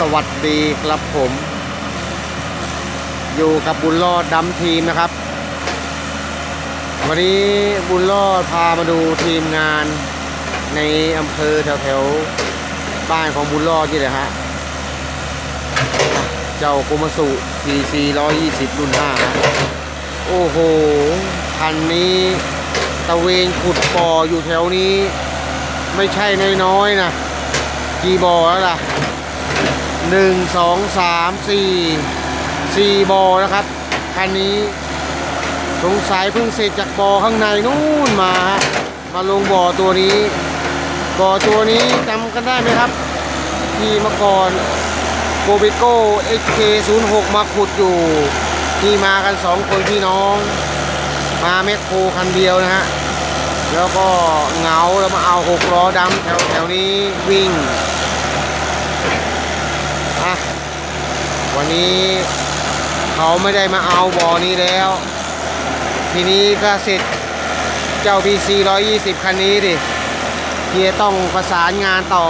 สวัสดีครับผม อยู่กับบุญรอดดำทีมนะครับ วันนี้บุญรอดพามาดูทีมงานในอำเภอแถวๆ บ้านของบุญรอดนี่แหละฮะ เจ้าโกมาสุ PC 120 รุ่น5ฮะโอ้โห คันนี้ตะเวนขุดป่ออยู่แถวนี้ ไม่ใช่น้อยๆนะกี่บ่อแล้วล่ะ หนึ่งสองสามสี่สี่บ่อนะครับคันนี้สงสัยเพิ่งเสร็จจากบ่อข้างในนู่นมาฮะมาลงบ่อตัวนี้บ่อตัวนี้จำกันได้ไหมครับ ที่เมื่อก่อนโกเบโก้ HK06 มาขุดอยู่ ที่มากันสองคนพี่น้อง มาแมคโครคันเดียวนะฮะแล้วก็เหงาแล้วมาเอาหกล้อดำแถวแถวนี้วิ่ง อะวันนี้เขาไม่ได้มาเอาบ่อนี้แล้ว ทีนี้ก็เสร็จเจ้า PC 120 คันนี้ดิเฮียต้องประสานงานต่อ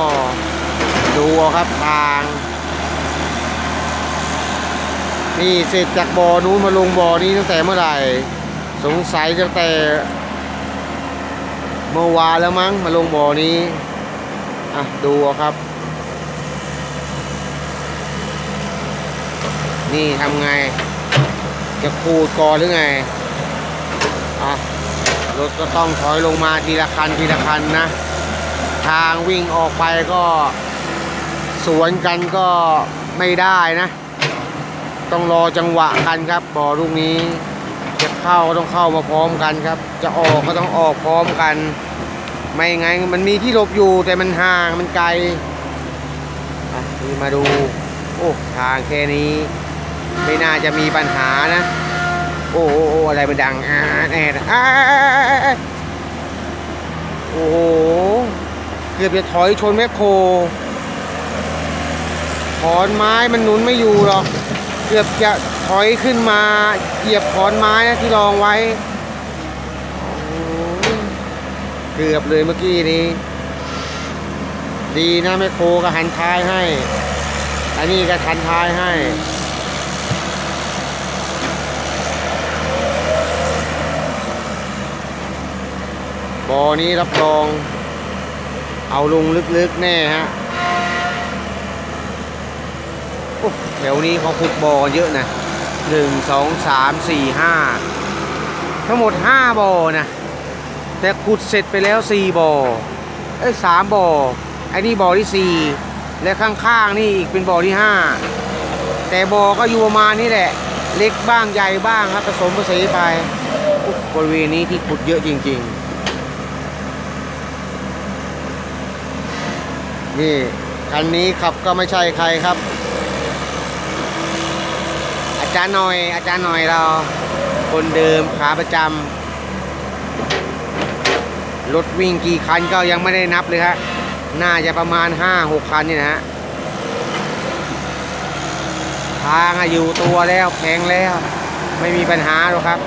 ดูเอครับทางนี่เสร็จจากบ่อนู้นมาลงบ่อนี้ตั้งแต่เมื่อไหร่ สงสัยตั้งแต่ เมื่อวานแล้วมั้งมาลงบ่อนี้อะดูเอครับ นี่ทำไง จะขูดกอหรือไงอะรถก็ต้องถอยลงมาทีละคันทีละคันนะ ทางวิ่งออกไปก็สวนกันก็ไม่ได้นะ ต้องรอจังหวะกันครับบ่อลูกนี้ จะเข้าก็ต้องเข้ามาพร้อมกันครับ จะออกก็ต้องออกพร้อมกัน ไม่ไงนมันมีที่หลบอยู่แต่มันห่างมันไกลนี่มาดู โอ้ทางแค่นี้ ไม่น่าจะมีปัญหานะ โอ้โอ้อะไรมันดังอ่าแอดอ่าโอ้โหเกือบจะถอยชนแมคโครขอนไม้มันหนุนไม่อยู่หรอกเกือบจะถอยขึ้นมาเหยียบขอนไม้นะที่รองไว้เกือบเลยเมื่อกี้นี้ ดีนะแม่โครก็หันท้ายให้ อันนี้ก็ทันท้ายให้ บอนี้รับรอง เอาลงลึกๆแน่ฮะโอ้แถวนี้เขาขุดบ่อเยอะนะหนึ่งสองสามสี่ห้าทั้งหมดห้าบ่อนะ แต่ขุดเสร็จไปแล้วสี่บ่อเอ้ยสามบ่อไอ้นี่บ่อที่สี่และข้างๆนี่อีกเป็นบ่อที่ห้าแต่บ่อก็อยู่ประมาณนี้แหละ เล็กบ้างใหญ่บ้างครับผสมผสานไปบริเวณนี้ที่ขุดเยอะจริง ๆ นี่คันนี้ขับก็ไม่ใช่ใครครับ อาจารย์หน่อย อาจารย์หน่อยเรา คนเดิมขาประจำรถวิ่งกี่คันก็ยังไม่ได้นับเลยฮะน่าจะประมาณ 5-6 คันนี่นะฮะทางอยู่ตัวแล้วแข็งแล้ว ไม่มีปัญหาหรอกครับ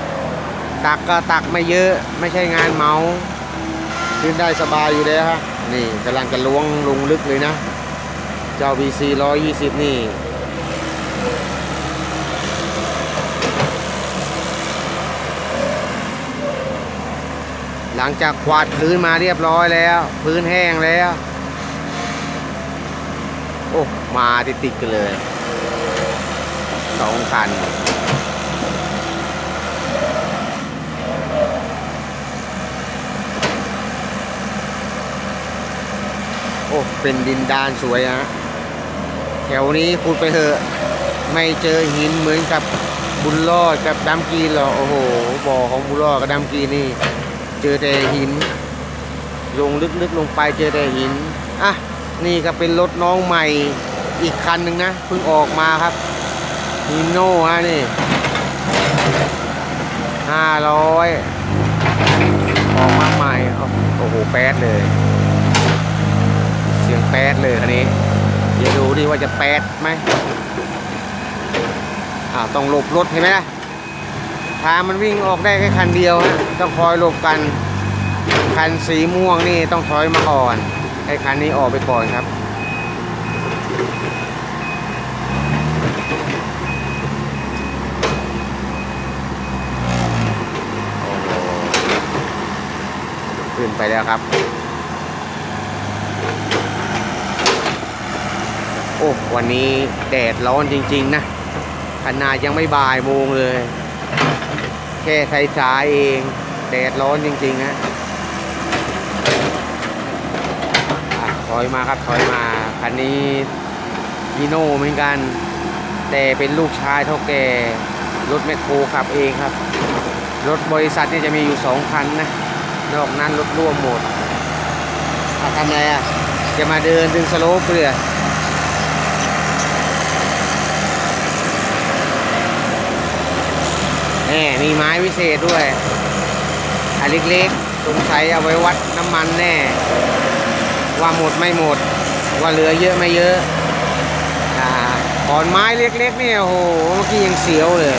ตักก็ตักไม่เยอะไม่ใช่งานเมาขึ้นได้สบายอยู่แล้วฮะ นี่กำลังจะล้วงลงลึกเลยนะ เจ้า BC 120 นี่ หลังจากควาดพื้นมาเรียบร้อยแล้ว พื้นแห้งแล้ว โอ้ มาติดติดกันเลยสองคัน เป็นดินดานสวยฮะแถวนี้พูดไปเถอะไม่เจอหินเหมือนกับบุญรอดกับดำกีหรอกโอ้โหบ่อของบุญรอดกับดำกีนี่ เจอแต่หิน ลงลึกๆลงไปเจอแต่หินอะนี่ก็เป็นรถน้องใหม่อีกคันหนึ่งนะเพิ่งออกมาครับฮีโน่ฮะนี่ห้าร้อยออกมาใหม่โอ้โหแป๊ดเลย ยงแปดเลยคันนี้เดี๋ยวดูดิว่าจะแปดไหมอ้าต้องหลบรถเห็นไหมล่ะทางมันวิ่งออกได้แค่คันเดียวฮะต้องคอยหลบกันคันสีม่วงนี่ต้องถอยมาก่อนให้คันนี้ออกไปก่อนครับขึ้นไปแล้วครับ อ้วันนี้แดดร้อนจริง ๆ นะขนาดยังไม่บ่ายโมงเลย แค่สายๆเอง แดดร้อนจริงๆฮะอะถอยมาครับถอยมา คันนี้ฮีโน่เหมือนกัน แต่เป็นลูกชายเท่าแก่รถแมคโครขับเองครับ รถบริษัทนี่จะมีอยู่สองคันนะ นอกนั้นรถร่วมหมดอะทำไรอะ จะมาเดินดึงสโลปเปลือ แหมมีไม้วิเศษด้วยอันเล็กๆสงสัยเอาไว้วัดน้ำมันแน่ ว่าหมดไม่หมด ว่าเหลือเยอะไม่เยอะอ่าขอนไม้เล็กๆเนี่ยโอ้โหเมื่อกี้ยังเสียวเลย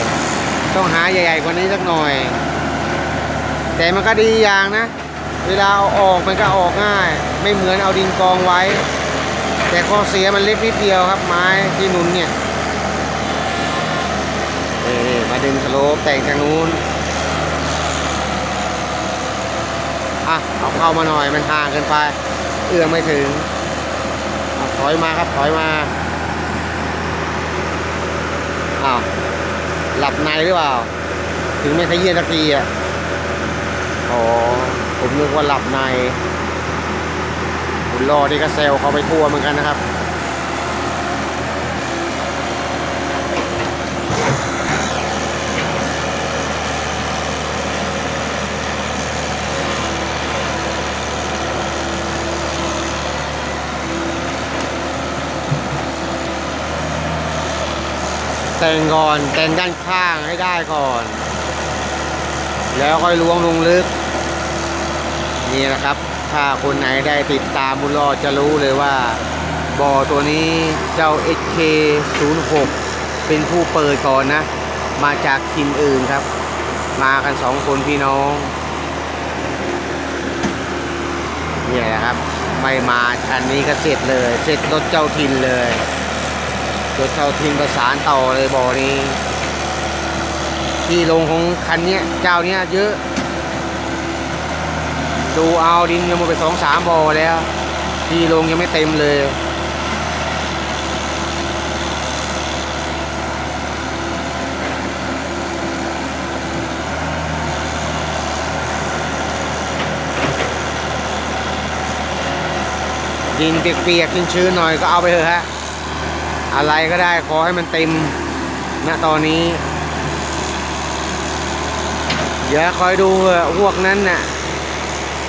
ต้องหาใหญ่ๆกว่านี้สักหน่อย แต่มันก็ดีอย่างนะ เวลาเอาออกมันก็ออกง่าย ไม่เหมือนเอาดินกองไว้ แต่ข้อเสียมันเล็กนิดเดียวครับไม้ที่นุนเนี่ยนี่มาดึงสโลปแต่งทางนู้น อะ เอาเข้ามาหน่อยมันห่างเกินไป เอื้อมไม่ถึงอถอยมาครับถอยมาอ้าวหลับในหรือเปล่า ถึงไม่ขยี้สักทีอะอ๋อผมนึกว่าหลับในคุณรอที่ก็เซลเขาไปทั่วเหมือนกันนะครับ ต่งก่อนแตงด้านข้างให้ได้ก่อน แล้วค่อยล้วงลงลึก นี่นะครับ ถ้าคนไหนได้ติดตามบุญรอดจะรู้เลยว่าบ่อตัวนี้เจ้า SK06 เป็นผู้เปิดก่อนนะ มาจากทีมอื่นครับ มากันสองคนพี่น้องนี่ยนะครับ ไม่มาอันนี้ก็เสร็จเลย เสร็จรถเจ้าทินเลย รถเจ้าทินประสานต่อเลยบ่อนี้ ที่ลงของคันนี้เจ้าเนี้ยเยอะ ดูเอาดินยังหมดไปสองสามบ่อแล้ว ที่ลงยังไม่เต็มเลยดินเปียกๆชื้นๆหน่อยก็เอาไปเถอะฮะ อะไรก็ได้ขอให้มันเต็มณตอนนี้ เดี๋ยวคอยดูเอะพวกนั้นน่ะ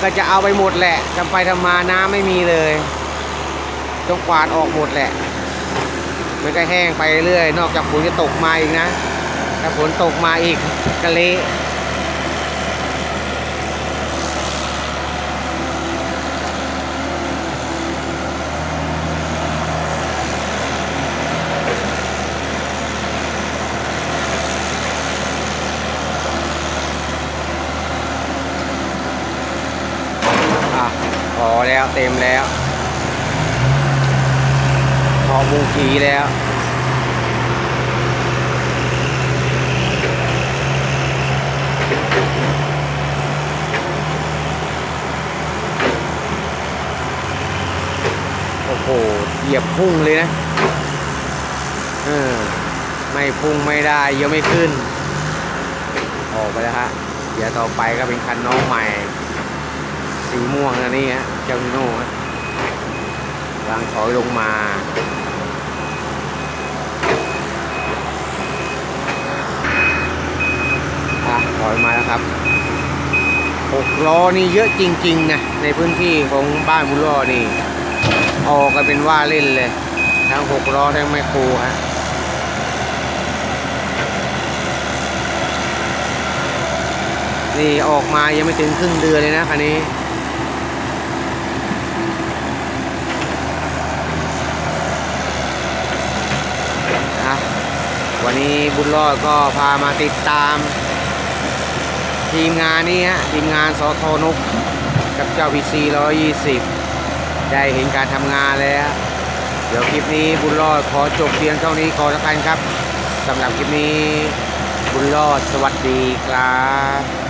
ก็จะเอาไปหมดแหละทำไปทำมาน้ำไม่มีเลยต้องกวาดออกหมดแหละมันก็แห้งไปเรื่อย นอกจากฝนจะตกมาอีกนะ ถ้าฝนตกมาอีกกะเละพอ แล้วเต็มแล้วพอมูขีแล้วโอ้โหเหยียบพุ่งเลยนะเออไม่พุ่งไม่ได้ยังไม่ขึ้น ออกไปแล้วฮะเดี๋ยวต่อไปก็เป็นคันน้องใหม่ สีม่วงนะนี่ฮะ เจ้าฮิโน่ฮะกำลังถอยลงมาถอยมาแล้วครับหกล้อนี่เยอะจริงๆนะในพื้นที่ของบ้านบุญรอนี่ออกกันเป็นว่าเล่นเลย ทั้งหกล้อทั้งแมคโครฮะนี่ออกมายังไม่ถึงครึ่งเดือนเลยนะคันนี้ วันนี้บุญรอดก็พามาติดตาม ทีมงานนี้ฮะทีมงานสอทนุกกับเจ้าพีซี120ได้เห็นการทำงานแล้ว เดี๋ยวคลิปนี้บุญรอดขอจบเพียงเท่านี้ก่อนแล้วกันครับสำหรับคลิปนี้บุญรอดสวัสดีครับ